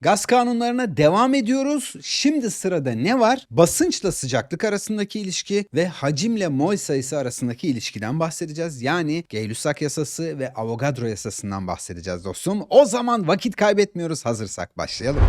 Gaz kanunlarına devam ediyoruz. Şimdi sırada ne var? Basınçla sıcaklık arasındaki ilişki ve hacimle mol sayısı arasındaki ilişkiden bahsedeceğiz. Yani Gay-Lussac yasası ve Avogadro yasasından bahsedeceğiz dostum. O zaman vakit kaybetmiyoruz. Hazırsak başlayalım.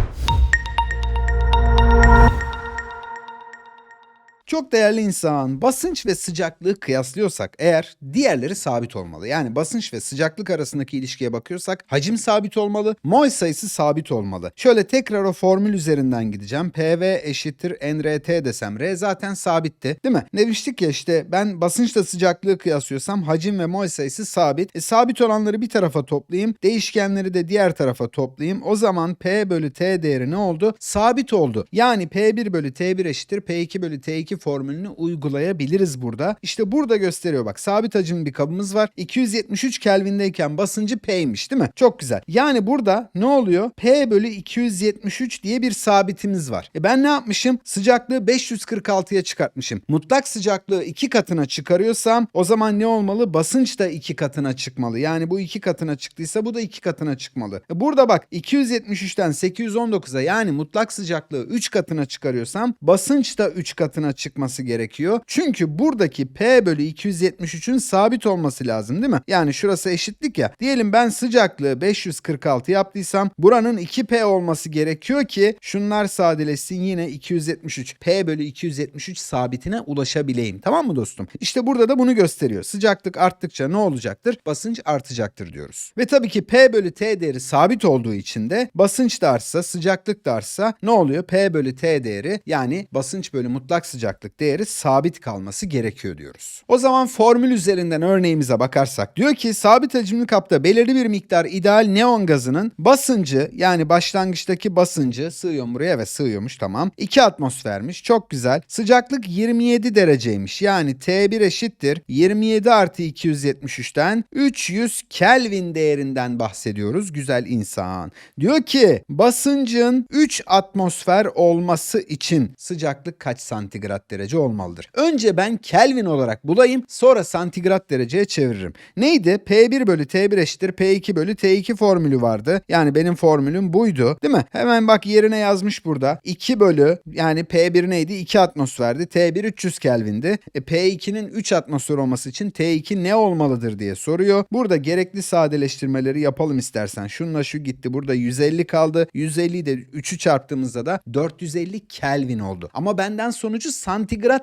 Çok değerli insan, basınç ve sıcaklığı kıyaslıyorsak eğer diğerleri sabit olmalı. Yani basınç ve sıcaklık arasındaki ilişkiye bakıyorsak hacim sabit olmalı, mol sayısı sabit olmalı. Şöyle tekrar o formül üzerinden gideceğim. PV eşittir nRT desem. R zaten sabitti değil mi? Demiştik ya işte ben basınçla sıcaklığı kıyaslıyorsam hacim ve mol sayısı sabit. E, sabit olanları bir tarafa toplayayım. Değişkenleri de diğer tarafa toplayayım. O zaman P bölü T değeri ne oldu? Sabit oldu. Yani P1 bölü T1 eşittir P2 bölü T2 formülünü uygulayabiliriz burada. İşte burada gösteriyor bak sabit hacimli bir kabımız var. 273 Kelvin'deyken basıncı P'ymiş değil mi? Çok güzel. Yani burada ne oluyor? P bölü 273 diye bir sabitimiz var. E ben ne yapmışım? Sıcaklığı 546'ya çıkartmışım. Mutlak sıcaklığı iki katına çıkarıyorsam o zaman ne olmalı? Basınç da iki katına çıkmalı. Yani bu iki katına çıktıysa bu da iki katına çıkmalı. E burada bak 273'ten 819'a yani mutlak sıcaklığı 3 katına çıkarıyorsam basınç da 3 katına çıkması gerekiyor. Çünkü buradaki P bölü 273'ün sabit olması lazım değil mi? Yani şurası eşitlik ya. Diyelim ben sıcaklığı 546 yaptıysam buranın 2P olması gerekiyor ki şunlar sadeleşsin yine 273. P bölü 273 sabitine ulaşabileyim. Tamam mı dostum? İşte burada da bunu gösteriyor. Sıcaklık arttıkça ne olacaktır? Basınç artacaktır diyoruz. Ve tabii ki P bölü T değeri sabit olduğu için de basınç da artsa sıcaklık da artsa ne oluyor? P bölü T değeri yani basınç bölü mutlak sıcaklık değeri sabit kalması gerekiyor diyoruz. O zaman formül üzerinden örneğimize bakarsak diyor ki sabit hacimli kapta belirli bir miktar ideal neon gazının basıncı yani başlangıçtaki basıncı sığıyor buraya ve sığıyormuş tamam. 2 atmosfermiş çok güzel. Sıcaklık 27 dereceymiş yani T1 eşittir 27 artı 273'ten 300 Kelvin değerinden bahsediyoruz güzel insan. Diyor ki basıncın 3 atmosfer olması için sıcaklık kaç santigrat derece olmalıdır? Önce ben Kelvin olarak bulayım sonra santigrat dereceye çeviririm. Neydi? P1 bölü T1 eşittir P2 bölü T2 formülü vardı. Yani benim formülüm buydu değil mi? Hemen bak yerine yazmış burada. 2 bölü yani P1 neydi? 2 atmosferdi. T1 300 Kelvin'di. E, P2'nin 3 atmosfer olması için T2 ne olmalıdır diye soruyor. Burada gerekli sadeleştirmeleri yapalım istersen. Şununla şu gitti. Burada 150 kaldı. 150'yi de 3'ü çarptığımızda da 450 Kelvin oldu. Ama benden sonucu santigrat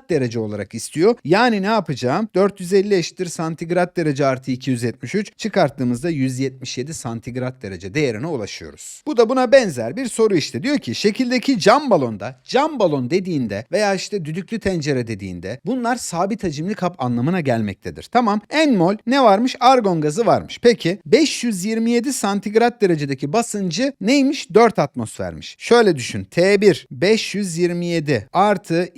derece olarak istiyor. Yani ne yapacağım? 450 eşittir santigrat derece artı 273 çıkarttığımızda 177 santigrat derece değerine ulaşıyoruz. Bu da buna benzer bir soru işte. Diyor ki şekildeki cam balonda cam balon dediğinde veya işte düdüklü tencere dediğinde bunlar sabit hacimli kap anlamına gelmektedir. Tamam en mol ne varmış? Argon gazı varmış. Peki 527 santigrat derecedeki basıncı neymiş? 4 atmosfermiş. Şöyle düşün. T1 527 artı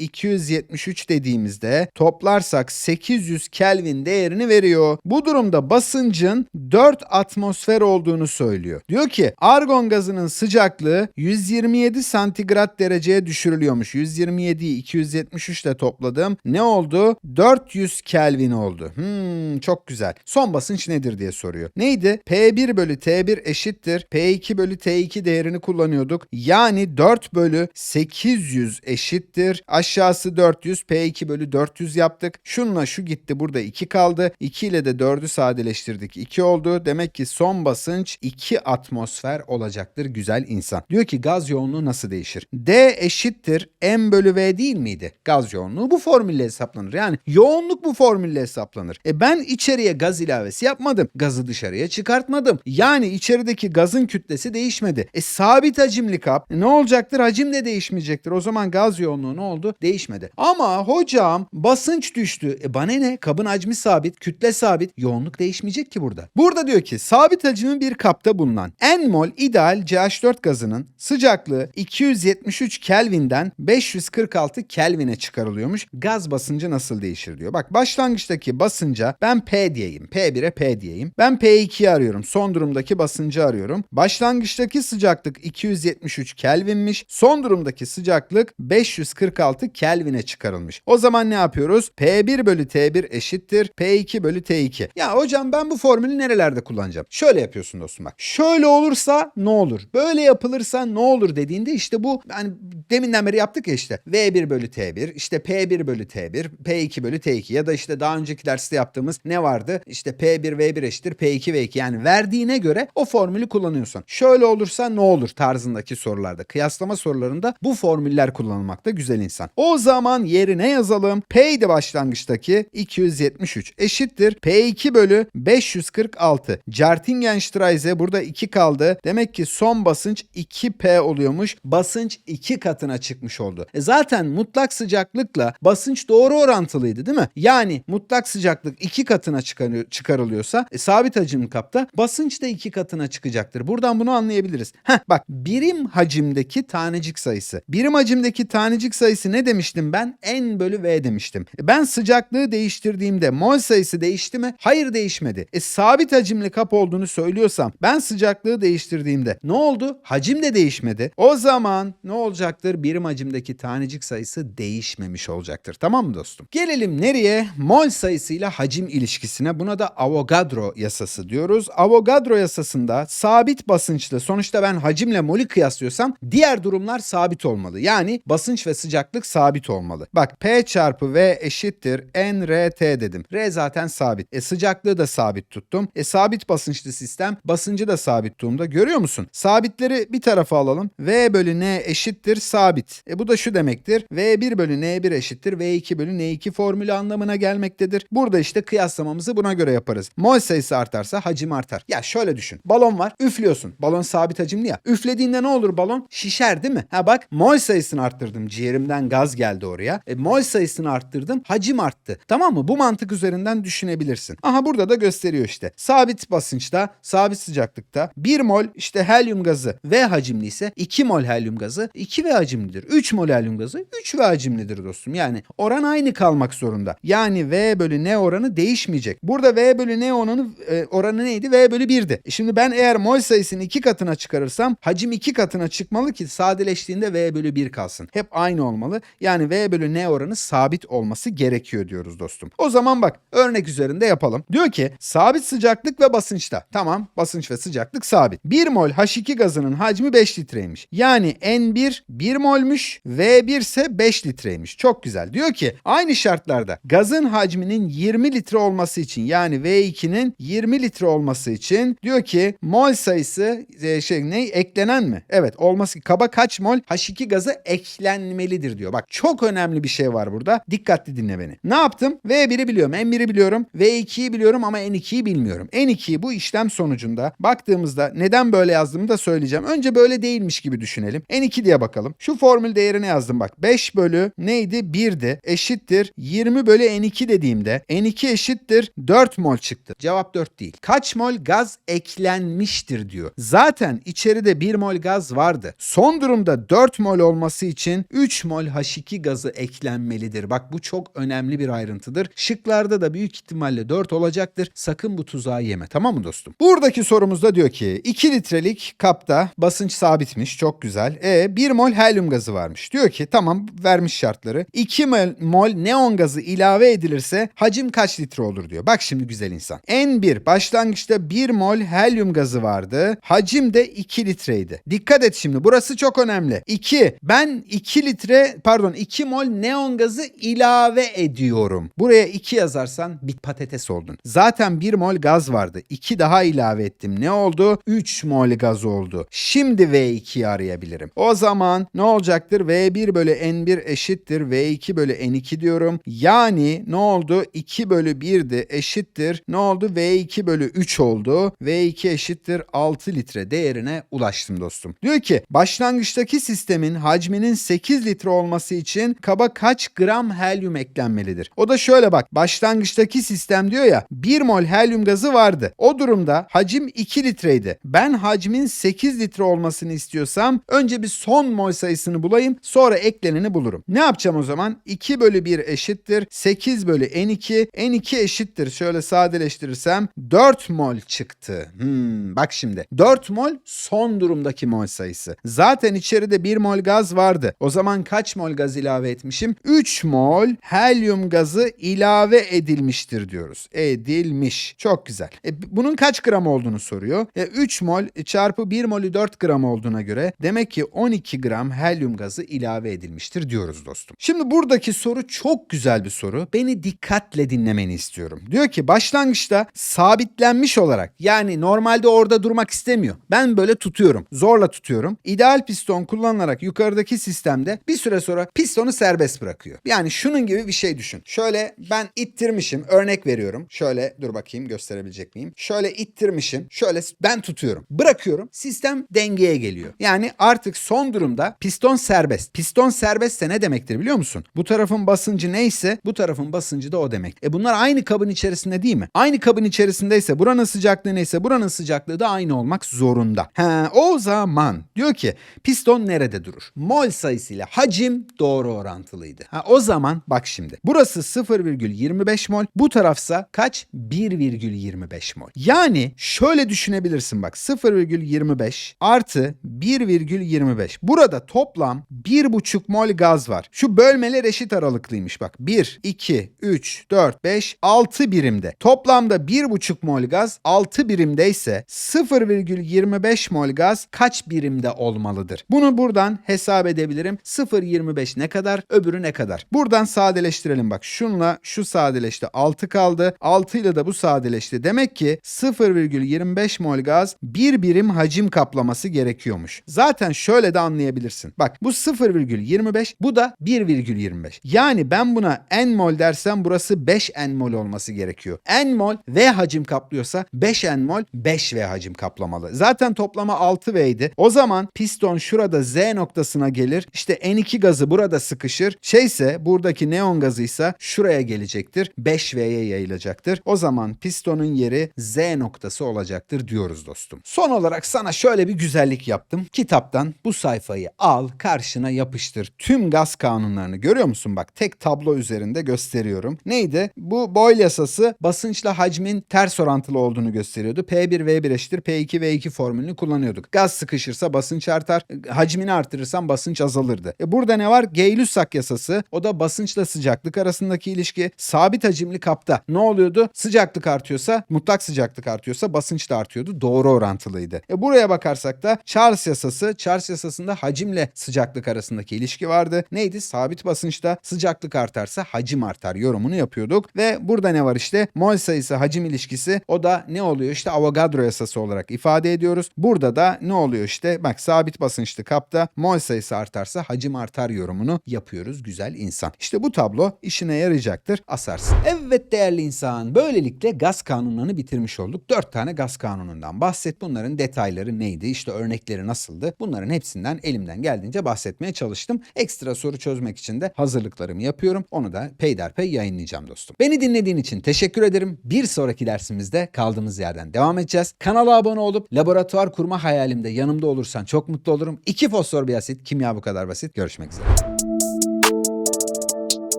273 dediğimizde toplarsak 800 Kelvin değerini veriyor. Bu durumda basıncın 4 atmosfer olduğunu söylüyor. Diyor ki argon gazının sıcaklığı 127 santigrat dereceye düşürülüyormuş. 127'yi 273 ile topladım. Ne oldu? 400 Kelvin oldu. Hmm, çok güzel. Son basınç nedir diye soruyor. Neydi? P1 bölü T1 eşittir. P2 bölü T2 değerini kullanıyorduk. Yani 4 bölü 800 eşittir. Aşağısı 400. P2 bölü 400 yaptık. Şunla şu gitti. Burada 2 kaldı. 2 ile de 4'ü sadeleştirdik. 2 oldu. Demek ki son basınç 2 atmosfer olacaktır güzel insan. Diyor ki gaz yoğunluğu nasıl değişir? D eşittir M bölü V değil miydi? Gaz yoğunluğu bu formülle hesaplanır. Yani yoğunluk bu formülle hesaplanır. E ben içeriye gaz ilavesi yapmadım. Gazı dışarıya çıkartmadım. Yani içerideki gazın kütlesi değişmedi. E sabit hacimli kap e, ne olacaktır? Hacim de değişmeyecektir. O zaman gaz yoğunluğu ne oldu? Değişmedi. Ama hocam basınç düştü. E bana ne? Kabın hacmi sabit, kütle sabit. Yoğunluk değişmeyecek ki burada. Burada diyor ki sabit hacimli bir kapta bulunan en mol ideal CH4 gazının sıcaklığı 273 Kelvin'den 546 Kelvin'e çıkarılıyormuş. Gaz basıncı nasıl değişir diyor. Bak başlangıçtaki basınca ben P diyeyim. P1'e P diyeyim. Ben P2'yi arıyorum. Son durumdaki basıncı arıyorum. Başlangıçtaki sıcaklık 273 Kelvin'miş. Son durumdaki sıcaklık 546 Kelvin negatifine çıkarılmış. O zaman ne yapıyoruz? P1 bölü T1 eşittir P2 bölü T2. Ya hocam ben bu formülü nerelerde kullanacağım? Şöyle yapıyorsun dostum bak. Şöyle olursa ne olur? Böyle yapılırsa ne olur dediğinde işte bu hani deminden beri yaptık ya işte V1 bölü T1 işte P1 bölü T1 P2 bölü T2 ya da işte daha önceki derste yaptığımız ne vardı? İşte P1 V1 eşittir P2 V2 yani verdiğine göre o formülü kullanıyorsun. Şöyle olursa ne olur tarzındaki sorularda kıyaslama sorularında bu formüller kullanılmakta güzel insan. O zaman yerine yazalım. P'ydi başlangıçtaki 273 eşittir P2 bölü 546. Certingenstreise burada 2 kaldı. Demek ki son basınç 2P oluyormuş. Basınç 2 katına çıkmış oldu. E zaten mutlak sıcaklıkla basınç doğru orantılıydı değil mi? Yani mutlak sıcaklık 2 katına çıkarılıyorsa e, sabit hacimli kapta basınç da 2 katına çıkacaktır. Buradan bunu anlayabiliriz. Heh bak birim hacimdeki tanecik sayısı. Birim hacimdeki tanecik sayısı ne demiştim ben? N bölü V demiştim. Ben sıcaklığı değiştirdiğimde mol sayısı değişti mi? Hayır değişmedi. E sabit hacimli kap olduğunu söylüyorsam ben sıcaklığı değiştirdiğimde ne oldu? Hacim de değişmedi. O zaman ne olacaktır? Birim hacimdeki tanecik sayısı değişmemiş olacaktır. Tamam mı dostum? Gelelim nereye? Mol sayısıyla hacim ilişkisine. Buna da Avogadro yasası diyoruz. Avogadro yasasında sabit basınçlı sonuçta ben hacimle molü kıyaslıyorsam diğer durumlar sabit olmalı. Yani basınç ve sıcaklık sabit olmalı. Bak P çarpı V eşittir nRT dedim. R zaten sabit. E sıcaklığı da sabit tuttum. E sabit basınçlı sistem basıncı da sabit tuttuğumda görüyor musun? Sabitleri bir tarafa alalım. V bölü N eşittir sabit. E bu da şu demektir. V1 bölü N1 eşittir V2 bölü N2 formülü anlamına gelmektedir. Burada işte kıyaslamamızı buna göre yaparız. Mol sayısı artarsa hacim artar. Ya şöyle düşün. Balon var. Üflüyorsun. Balon sabit hacimli ya. Üflediğinde ne olur balon? Şişer değil mi? Ha bak mol sayısını arttırdım. Ciğerimden gaz geldi oraya. E, mol sayısını arttırdım. Hacim arttı. Tamam mı? Bu mantık üzerinden düşünebilirsin. Aha burada da gösteriyor işte. Sabit basınçta, sabit sıcaklıkta 1 mol işte helyum gazı V hacimli ise 2 mol helyum gazı 2 V hacimlidir. 3 mol helyum gazı 3 V hacimlidir dostum. Yani oran aynı kalmak zorunda. Yani V bölü N oranı değişmeyecek. Burada V bölü N oranı, e, oranı neydi? V bölü 1'di. E şimdi ben eğer mol sayısını 2 katına çıkarırsam hacim 2 katına çıkmalı ki sadeleştiğinde V bölü 1 kalsın. Hep aynı olmalı. Yani V bölü N oranı sabit olması gerekiyor diyoruz dostum. O zaman bak örnek üzerinde yapalım. Diyor ki sabit sıcaklık ve basınçta. Tamam basınç ve sıcaklık sabit. 1 mol H2 gazının hacmi 5 litreymiş. Yani N1 1 molmuş V1 ise 5 litreymiş. Çok güzel. Diyor ki aynı şartlarda gazın hacminin 20 litre olması için yani V2'nin 20 litre olması için diyor ki mol sayısı e, şey ne eklenen mi? Evet olması kaba kaç mol H2 gazı eklenmelidir diyor. Bak çok önemli bir şey var burada. Dikkatli dinle beni. Ne yaptım? V1'i biliyorum, N1'i biliyorum, V2'yi biliyorum ama N2'yi bilmiyorum. N2'yi bu işlem sonucunda baktığımızda neden böyle yazdığımı da söyleyeceğim. Önce böyle değilmiş gibi düşünelim. N2 diye bakalım. Şu formül değerini yazdım bak. 5 bölü neydi? 1'di. Eşittir 20 bölü N2 dediğimde N2 eşittir 4 mol çıktı. Cevap 4 değil. Kaç mol gaz eklenmiştir diyor. Zaten içeride 1 mol gaz vardı. Son durumda 4 mol olması için 3 mol H2 gazı eklenmelidir. Bak bu çok önemli bir ayrıntıdır. Şıklarda da büyük ihtimalle 4 olacaktır. Sakın bu tuzağı yeme tamam mı dostum? Buradaki sorumuzda diyor ki 2 litrelik kapta basınç sabitmiş çok güzel. E 1 mol helyum gazı varmış. Diyor ki tamam vermiş şartları. 2 mol, neon gazı ilave edilirse hacim kaç litre olur diyor. Bak şimdi güzel insan. N1 başlangıçta 1 mol helyum gazı vardı. Hacim de 2 litreydi. Dikkat et şimdi burası çok önemli. 2 ben 2 litre pardon 2 mol neon gazı ilave ediyorum. Buraya 2 yazarsan bir patates oldun. Zaten 1 mol gaz vardı. 2 daha ilave ettim. Ne oldu? 3 mol gaz oldu. Şimdi V2'yi arayabilirim. O zaman ne olacaktır? V1 bölü N1 eşittir. V2 bölü N2 diyorum. Yani ne oldu? 2 bölü 1'di eşittir. Ne oldu? V2 bölü 3 oldu. V2 eşittir 6 litre değerine ulaştım dostum. Diyor ki başlangıçtaki sistemin hacminin 8 litre olması için kaba kaç gram helyum eklenmelidir? O da şöyle bak başlangıçtaki sistem diyor ya 1 mol helyum gazı vardı. O durumda hacim 2 litreydi. Ben hacmin 8 litre olmasını istiyorsam önce bir son mol sayısını bulayım sonra ekleneni bulurum. Ne yapacağım o zaman? 2 bölü 1 eşittir 8 bölü N2. N2 eşittir şöyle sadeleştirirsem 4 mol çıktı. Hmm, bak şimdi 4 mol son durumdaki mol sayısı. Zaten içeride 1 mol gaz vardı. O zaman kaç mol gaz ilave ilave etmişim? 3 mol helyum gazı ilave edilmiştir diyoruz. Edilmiş. Çok güzel. E, bunun kaç gram olduğunu soruyor. E, 3 mol çarpı 1 molü 4 gram olduğuna göre demek ki 12 gram helyum gazı ilave edilmiştir diyoruz dostum. Şimdi buradaki soru çok güzel bir soru. Beni dikkatle dinlemeni istiyorum. Diyor ki başlangıçta sabitlenmiş olarak yani normalde orada durmak istemiyor. Ben böyle tutuyorum. Zorla tutuyorum. İdeal piston kullanılarak yukarıdaki sistemde bir süre sonra pistonu serbest bırakıyor. Yani şunun gibi bir şey düşün. Şöyle ben ittirmişim. Örnek veriyorum. Şöyle dur bakayım gösterebilecek miyim? Şöyle ittirmişim. Şöyle ben tutuyorum. Bırakıyorum. Sistem dengeye geliyor. Yani artık son durumda piston serbest. Piston serbestse ne demektir biliyor musun? Bu tarafın basıncı neyse bu tarafın basıncı da o demek. E bunlar aynı kabın içerisinde değil mi? Aynı kabın içerisindeyse buranın sıcaklığı neyse buranın sıcaklığı da aynı olmak zorunda. He, o zaman diyor ki piston nerede durur? Mol sayısıyla hacim doğru orantılıydı. Ha, o zaman bak şimdi. Burası 0,25 mol. Bu tarafsa kaç? 1,25 mol. Yani şöyle düşünebilirsin bak 0,25 artı 1,25. Burada toplam 1,5 mol gaz var. Şu bölmeler eşit aralıklıymış bak. 1, 2, 3, 4, 5, 6 birimde. Toplamda 1,5 mol gaz 6 birimdeyse 0,25 mol gaz kaç birimde olmalıdır? Bunu buradan hesap edebilirim. 0,25 ne kadar? Öbürü ne kadar? Buradan sadeleştirelim bak. Şunla şu sadeleşti 6 kaldı. 6 ile de bu sadeleşti. Demek ki 0,25 mol gaz bir birim hacim kaplaması gerekiyormuş. Zaten şöyle de anlayabilirsin. Bak bu 0,25 bu da 1,25. Yani ben buna n mol dersem burası 5 n mol olması gerekiyor. n mol V hacim kaplıyorsa 5 n mol 5 V hacim kaplamalı. Zaten toplama 6 V idi. O zaman piston şurada Z noktasına gelir. İşte N2 gazı burada sıkışır. Şeyse buradaki neon gazıysa şuraya gelecektir. 5 V'ye yayılacaktır. O zaman pistonun yeri Z noktası olacaktır diyoruz dostum. Son olarak sana şöyle bir güzellik yaptım. Kitaptan bu sayfayı al, karşına yapıştır. Tüm gaz kanunlarını görüyor musun? Bak tek tablo üzerinde gösteriyorum. Neydi? Bu Boyle yasası basınçla hacmin ters orantılı olduğunu gösteriyordu. P1 V1 eşittir P2 V2 formülünü kullanıyorduk. Gaz sıkışırsa basınç artar, hacmini artırırsan basınç azalırdı. E burada ne var? Gay-Lussac yasası. O da basınçla sıcaklık arasındaki ilişki. Sabit hacimli kapta ne oluyordu? Sıcaklık artıyorsa, mutlak sıcaklık artıyorsa basınç da artıyordu. Doğru orantılıydı. E buraya bakarsak da Charles yasası. Charles yasasında hacimle sıcaklık arasındaki ilişki vardı. Neydi? Sabit basınçta sıcaklık artarsa hacim artar yorumunu yapıyorduk. Ve burada ne var işte? Mol sayısı hacim ilişkisi. O da ne oluyor? İşte Avogadro yasası olarak ifade ediyoruz. Burada da ne oluyor işte? Bak sabit basınçlı kapta mol sayısı artarsa hacim artar yorumunu yapıyoruz güzel insan. İşte bu tablo işine yarayacaktır. Asarsın. Evet değerli insan. Böylelikle gaz kanunlarını bitirmiş olduk. Dört tane gaz kanunundan bahset. Bunların detayları neydi? İşte örnekleri nasıldı? Bunların hepsinden elimden geldiğince bahsetmeye çalıştım. Ekstra soru çözmek için de hazırlıklarımı yapıyorum. Onu da peyderpey yayınlayacağım dostum. Beni dinlediğin için teşekkür ederim. Bir sonraki dersimizde kaldığımız yerden devam edeceğiz. Kanala abone olup laboratuvar kurma hayalimde yanımda olursan çok mutlu olurum. İki fosfor bir asit, kimya bu kadar basit. Görüşmek üzere.